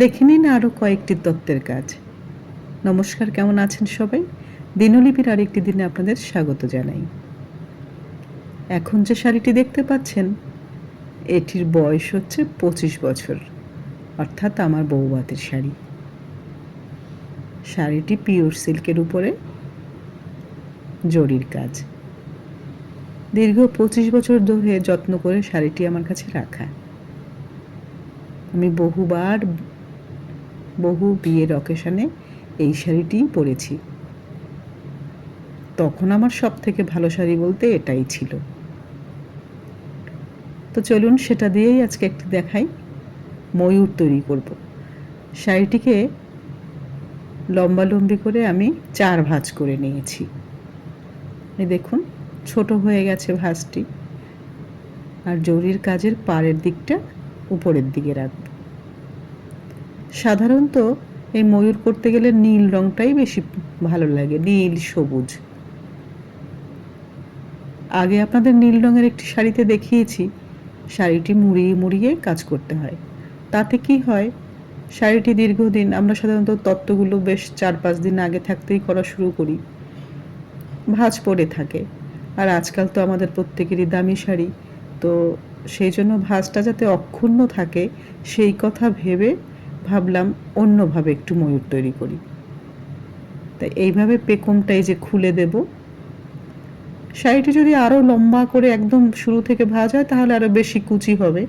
দেখে নিন আরও কয়েকটি তত্ত্বের কাজ। নমস্কার, কেমন আছেন সবাই? দিনলিপির আরেকটি দিনে আপনাদের স্বাগত জানাই। এখন যে শাড়িটি দেখতে পাচ্ছেন, এটির বয়স হচ্ছে পঁচিশ বছর, অর্থাৎ আমার বৌবাতের শাড়ি। শাড়িটি পিওর সিল্কের উপরে জরির কাজ। দীর্ঘ পঁচিশ বছর ধরে যত্ন করে শাড়িটি আমার কাছে রাখা। আমি বহুবার বহু বিয়ের অকেশনে এই শাড়িটিই পরেছি। তখন আমার সব থেকে ভালো শাড়ি বলতে এটাই ছিল। তো চলুন সেটা দিয়েই আজকে একটি দেখাই। ময়ূর তৈরি করব। শাড়িটিকে লম্বালম্বি করে আমি চার ভাঁজ করে নিয়েছি। এই দেখুন, ছোট হয়ে গেছে ভাঁজটি। আর জরির কাজের পাড়ের দিকটা উপরের দিকে রাখব। সাধারণত এই ময়ূর করতে গেলে নীল রংটাই বেশি ভালো লাগে, নীল, সবুজ। আগে আপনাদের নীল রঙের একটি শাড়িতে দেখিয়েছি, শাড়িটি মুড়িয়ে মুড়িয়ে কাজ করতে হয়। তাতে কি হয়, শাড়িটি দীর্ঘদিন আমরা সাধারণত তত্ত্বগুলো বেশ চার পাঁচ দিন আগে থাকতেই করা শুরু করি। ভাঁজ পড়ে থাকে। আর আজকাল তো আমাদের প্রত্যেকেরই দামি শাড়ি, তো সেই জন্য ভাঁজটা যাতে অক্ষুণ্ণ থাকে, সেই কথা ভেবে ভাবলাম অন্যভাবে একটু ময়ূর তৈরি করি। তাই এইভাবে পেকমটা এই যে খুলে দেব। শাড়িটি যদি আরও লম্বা করে একদম শুরু থেকে ভাঁজ হয়, তাহলে আরও বেশি কুচি হবে।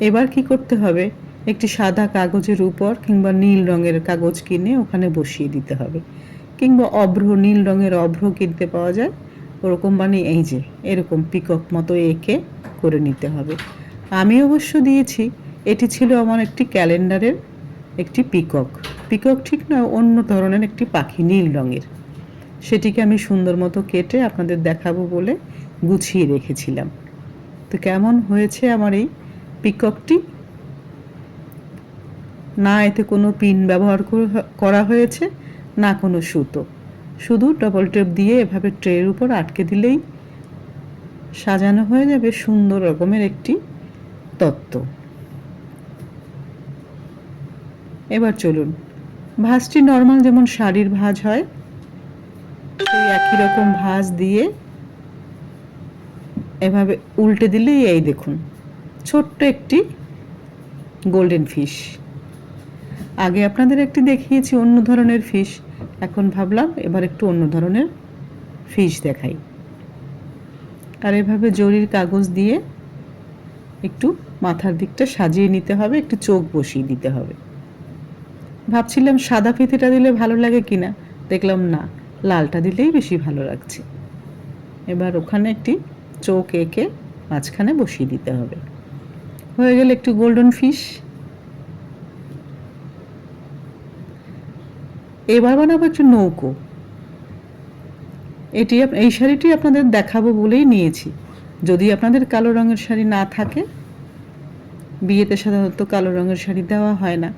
এবার কি করতে হবে? একটি সাদা কাগজের উপর কিংবা নীল রঙের কাগজ কিনে ওখানে বসিয়ে দিতে হবে। কিংবা অভ্র, নীল রঙের অভ্র কিনতে পাওয়া যায়। ওরকম মানে এই যে, এরকম পিকক মতো এঁকে করে নিতে হবে। আমি অবশ্য দিয়েছি। এটি ছিল আমার একটি ক্যালেন্ডারের একটি পিকক। পিকক ঠিক নয় অন্য ধরনের একটি পাখি নীল রঙের। সেটিকে আমি সুন্দর মতো কেটে আপনাদের দেখাবো বলে গুছিয়ে রেখেছিলাম। তো কেমন হয়েছে আমার এই পিককটি? না এতে কোনো পিন ব্যবহার করা হয়েছে, না কোনো সুতো। শুধু ডবল টেপ দিয়ে এভাবে ট্রের উপর আটকে দিলেই সাজানো হয়ে যাবে সুন্দর রকমের একটি তত্ত্ব। এবার চলুন, ভাঁজটি নর্মাল যেমন শাড়ির ভাঁজ হয়, সেই একই রকম ভাঁজ দিয়ে এভাবে উল্টে দিলেই এই দেখুন, ছোট্ট একটি গোল্ডেন ফিশ আগে আপনাদের একটি দেখিয়েছি অন্য ধরনের ফিশ এখন ভাবলাম এবার একটু অন্য ধরনের ফিশ দেখাই। আর এভাবে জরির কাগজ দিয়ে একটু মাথার দিকটা সাজিয়ে নিতে হবে, একটু চোখ বসিয়ে দিতে হবে। ভাবছিলাম সাদা ফিতেটা দিলে ভালো লাগে কিনা, দেখলাম না, লালটা দিলেই বেশি ভালো লাগছে। এবার ওখানে একটি চোখ এঁকে মাঝখানে বসিয়ে দিতে হবে। হয়ে গেল একটু গোল্ডেন ফিশ। এবার বানাবো একটু নৌকো। এটি এই শাড়িটি আপনাদের দেখাবো বলেই নিয়েছি। যদি আপনাদের কালো রঙের শাড়ি না থাকে, বিয়েতে সাধারণত কালো রঙের শাড়ি দেওয়া হয় না,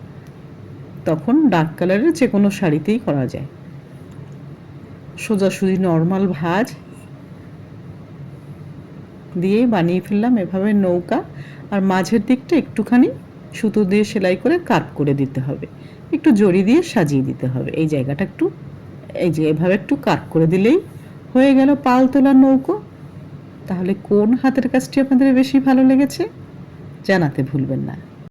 তখন ডার্ক কালারের যে কোনো শাড়িতেই করা যায়। সোজাসুজি নর্মাল ভাঁজ দিয়ে বানিয়ে ফেললাম, এভাবে নৌকা আর মাঝের দিকটা একটুখানি সুতো দিয়ে সেলাই করে কাট করে দিতে হবে। একটু জড়ি দিয়ে সাজিয়ে দিতে হবে। এই জায়গাটা একটু, এই যে এভাবে একটু কাট করে দিলেই হয়ে গেল পাল তোলার নৌকো। তাহলে কোন হাতের কাজটি আপনাদের বেশি ভালো লেগেছে? জানাতে ভুলবেন না।